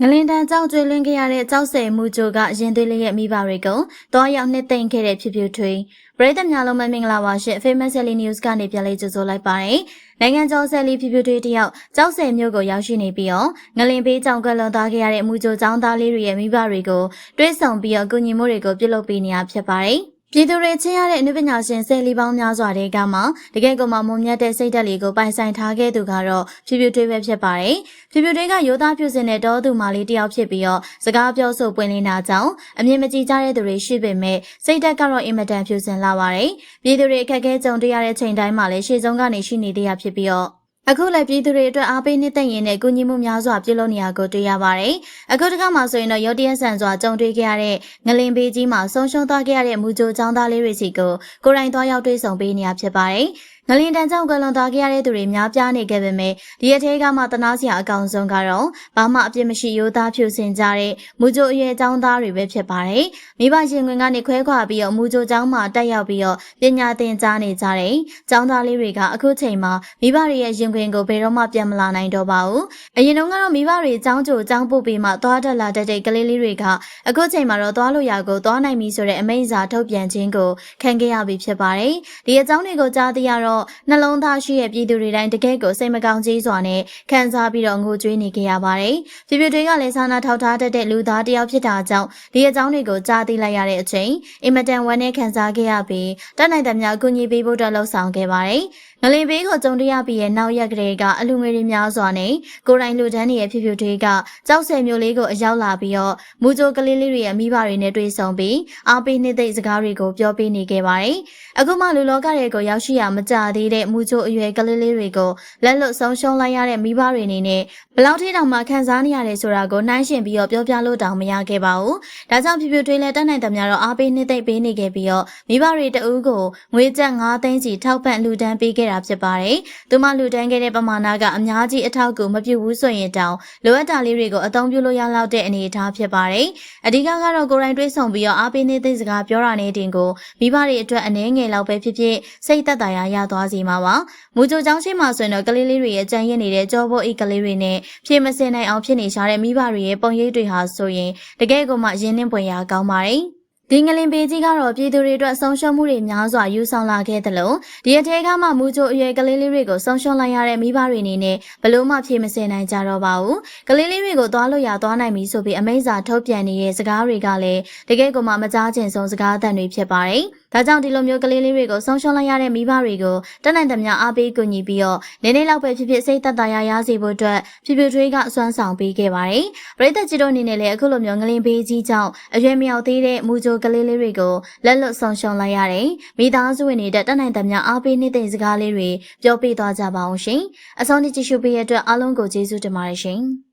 ငလင်တန်ကြောက်ကျွေးလွင်းခဲ့ရတဲ့ကြောက်စဲမှုကြိုကရင်သွေးလေးရဲ့မိဘတွေကိုတောရောက်နှစ်သိမ့်ခဲ့တဲ့ဖြစ်ဖြစ်ထွေးပရိသတ်များလုံးမင်္ဂလာပါရှင် Famous Sally News ကနေပြန်လေးကြိုဆိုလိုက်ပါတယ်နိုင်ငံကျော်ဆယ်လီဖြစ်ဖြစ်ထွေးတယောက်ကြောက်စဲမျိုးကိုရောက်ရှိနေပြီးတော့ငလင်ပေးကြောင်ကလွန်သွားခဲ့ရတဲ့မှုကြိုចောင်းသားလေးတွေရဲ့မိဘတွေကိုတွဲဆောင်ပြီးတော့ကုညီမှုတွေကိုပြုလုပ်ပေးနေရဖြစ်ပါတယ် ပြည်သူတွေချင်းရတဲ့အနုပညာရှင်ဆယ်လီပေါင်းများစွာတဲ့ကမှတကယ်ကိုမှမုံမြတ်တဲ့စိတ်ဓာတ်လေးကိုပိုင်ဆိုင်ထားခဲ့သူကတော့ဖြူဖြူထွေးပဲဖြစ်ပါတယ်။ဖြူဖြူထွေးကရိုးသားဖြူစင်တဲ့တောသူမလေးတယောက်ဖြစ်ပြီးတော့စကားပြောဆိုပွင့်လင်းတာကြောင့်အမြင်မကြည်ကြတဲ့သူတွေရှိပေမဲ့စိတ်ဓာတ်ကတော့အင်မတန်ဖြူစင်လာပါတယ်။ပြည်သူတွေအခက်အခဲကြုံတွေ့ရတဲ့ချိန်တိုင်းမှာလည်းရှေ့ဆုံးကနေရှိနေသေးရဖြစ်ပြီးတော့ အခုလည်းပြည်သူတွေအတွက်အားပေးနှစ်သက်ရင်နဲ့ကူညီမှုများစွာပြုလုပ်နေရကိုတွေ့ရပါတယ်။အခုတခါမှဆိုရင်တော့ရုတ်တရက်ဆန်စွာကြုံတွေ့ခဲ့ရတဲ့ငလင်ဘေးကြီးမှာဆုံးရှုံးသွားခဲ့ရတဲ့မူဂျိုចောင်းသားလေးတွေစီကိုကိုယ်တိုင်သွားရောက်တွေ့ဆုံပေးနေရဖြစ်ပါတယ်။ ငလင်တန်ကြောင့်ကလွန်သွားခဲ့ရတဲ့သူတွေများပြားနေခဲ့ပေမဲ့ဒီအထဲကမှတနာစရာအကောင်ဆုံးကတော့ဘာမှအပြစ်မရှိရိုးသားဖြူစင်ကြတဲ့မူဂျိုအရွယ်ចောင်းသားတွေပဲဖြစ်ပါတယ်။မိဘရှင်ခွင်ကနေခွဲခွာပြီးတော့မူဂျိုចောင်းမှာတက်ရောက်ပြီးတော့ပညာသင်ကြားနေကြတဲ့ចောင်းသားလေးတွေကအခုချိန်မှာမိဘတွေရဲ့ရင်ခွင်ကိုဘယ်တော့မှပြန်မလာနိုင်တော့ပါဘူး။အရင်တုန်းကတော့မိဘတွေចောင်းကြိုចောင်းပုတ်ပြီးမှသွားတက်လာတတ်တဲ့ကလေးလေးတွေကအခုချိန်မှာတော့သွားလို့ရကိုသွားနိုင်ပြီဆိုတဲ့အမိန့်စာထုတ်ပြန်ခြင်းကိုခံခဲ့ရပြီဖြစ်ပါတယ်။ဒီအကြောင်းတွေကိုကြားသိရတော့ ော့နှလုံးသားရှိတဲ့ပြည်သူတွေတိုင်းတကယ့်ကိုစိတ်မကောင်းကြီးစွာနဲ့ခံစားပြီးတော့ငိုကြွေးနေကြရပါတယ်။ပြည်ပြည်တွေကလည်းဆန္ဒထောက်ထားတတ်တဲ့လူသားတယောက်ဖြစ်တာကြောင့်ဒီအကြောင်းတွေကိုကြားသိလိုက်ရတဲ့အချိန်အင်မတန်ဝမ်းနည်းခံစားခဲ့ရပြီးတတ်နိုင်သမျှအကူအညီပေးဖို့အတွက်လှုံ့ဆော်ခဲ့ပါတယ်။ ငလင်ဘေးကိုကြုံတွေ့ရပြီးရဲ့နောက်ရက်ကလေးကအလူငွေတွေများစွာနဲ့ကိုယ်တိုင်လူတန်းရဲ့ဖြစ်ဖြစ်တွေကကြောက်စဲမျိုးလေးကိုအရောက်လာပြီးတော့မူကြိုကလေးလေးတွေရဲ့မိဘတွေနဲ့တွေ့ဆုံပြီးအားပေးနှိမ့်သိစကားတွေကိုပြောပေးနေခဲ့ပါတယ်။အခုမှလူလောကတွေကိုရောက်ရှိရမကြသေးတဲ့မူကြိုအရွယ်ကလေးလေးတွေကိုလက်လွတ်ဆုံးရှုံးလိုက်ရတဲ့မိဘတွေအနေနဲ့ဘလောက်ထိတောင်မှခံစားနေရတယ်ဆိုတာကိုနှိုင်းယှဉ်ပြီးတော့ပြောပြလို့တောင်မရခဲ့ပါဘူး။ဒါကြောင့်ဖြစ်ဖြစ်တွေလည်းတတ်နိုင်သမျှတော့အားပေးနှိမ့်သိပေးနေခဲ့ပြီးတော့မိဘတွေတအူးကိုငွေကျပ်9သိန်းစီထောက်ပံ့လူဒန်းပေးခဲ့တာဖြစ်ပါတယ်။သူမလူဒန်းခဲ့တဲ့ပမာဏကအများကြီးအထောက်အကူမပြုဘူးဆိုရင်တောင်လိုအပ်တာလေးတွေကိုအသုံးပြုလို့ရလောက်တဲ့အနေအထားဖြစ်ပါတယ်။အဓိကကတော့ကိုယ်တိုင်တွေးဆောင်ပြီးတော့အားပေးနှိမ့်သိစကားပြောတာနဲ့တင်ကိုမိဘတွေအတွက်အနည်းငယ်လောက်ပဲဖြစ်ဖြစ်စိတ်သက်သာရာရသွားစေမှာပါ။မူကြိုချောင်းရှိမှဆိုရင်တော့ကလေးလေးတွေရဲ့ကြံရစ်နေတဲ့ကြောဘောအိတ်ကလေးတွေနဲ့ဖြည့်မစင်နိုင်အောင်ဖြစ်နေရှာတဲ့မိဘတွေရဲ့ပုံရိပ်တွေဟာဆိုရင်တကယ်ကိုမှရင်းနှင်းပွင့်ရာကောင်းပါတယ်။ ဒီငလင်ပေကြီးကတော့ပြည်သူတွေအတွက်ဆုံးရှုံးမှုတွေများစွာယူဆောင်လာခဲ့တယ်လို့ဒီအထဲကမှမူချိုအရွယ်ကလေးလေးတွေကိုဆုံးရှုံးလိုက်ရတဲ့မိဘတွေအနေနဲ့ဘလို့မှဖြေမစင်နိုင်ကြတော့ပါဘူးကလေးလေးတွေကိုသွားလို့ရသွားနိုင်ပြီဆိုပြီးအမိန့်စာထုတ်ပြန်နေတဲ့စကားတွေကလည်းတကယ်ကိုမှမကြားချင်ဆုံးစကားအသံတွေဖြစ်ပါတယ် ဒါကြောင့်ဒီလိုမျိုးကလေးလေးတွေကိုဆုံးရှုံးလိုက်ရတဲ့မိဘတွေကိုတက်နိုင်သမျှအားပေးကူညီပြီးတော့နေနေလောက်ပဲဖြစ်ဖြစ်စိတ်သက်သာရရစေဖို့အတွက်ဖြူဖြူထွေးကအစွမ်းဆောင်ပေးခဲ့ပါတယ်ပရိသတ်ကြီးတို့အနေနဲ့လည်းအခုလိုမျိုးငလင်ပေးကြီးကြောင့်အရွယ်မြောက်သေးတဲ့မူချိုကလေးလေးတွေကိုလက်လွတ်ဆုံးရှုံးလိုက်ရတယ်။မိသားစုဝင်တွေတက်နိုင်သမျှအားပေးနေတဲ့စကားလေးတွေပြောပြသွားကြပါအောင်ရှင်။အဆုံးထိကြည့်ရှုပေးရတဲ့အတွက်အားလုံးကိုကျေးဇူးတင်ပါတယ်ရှင်။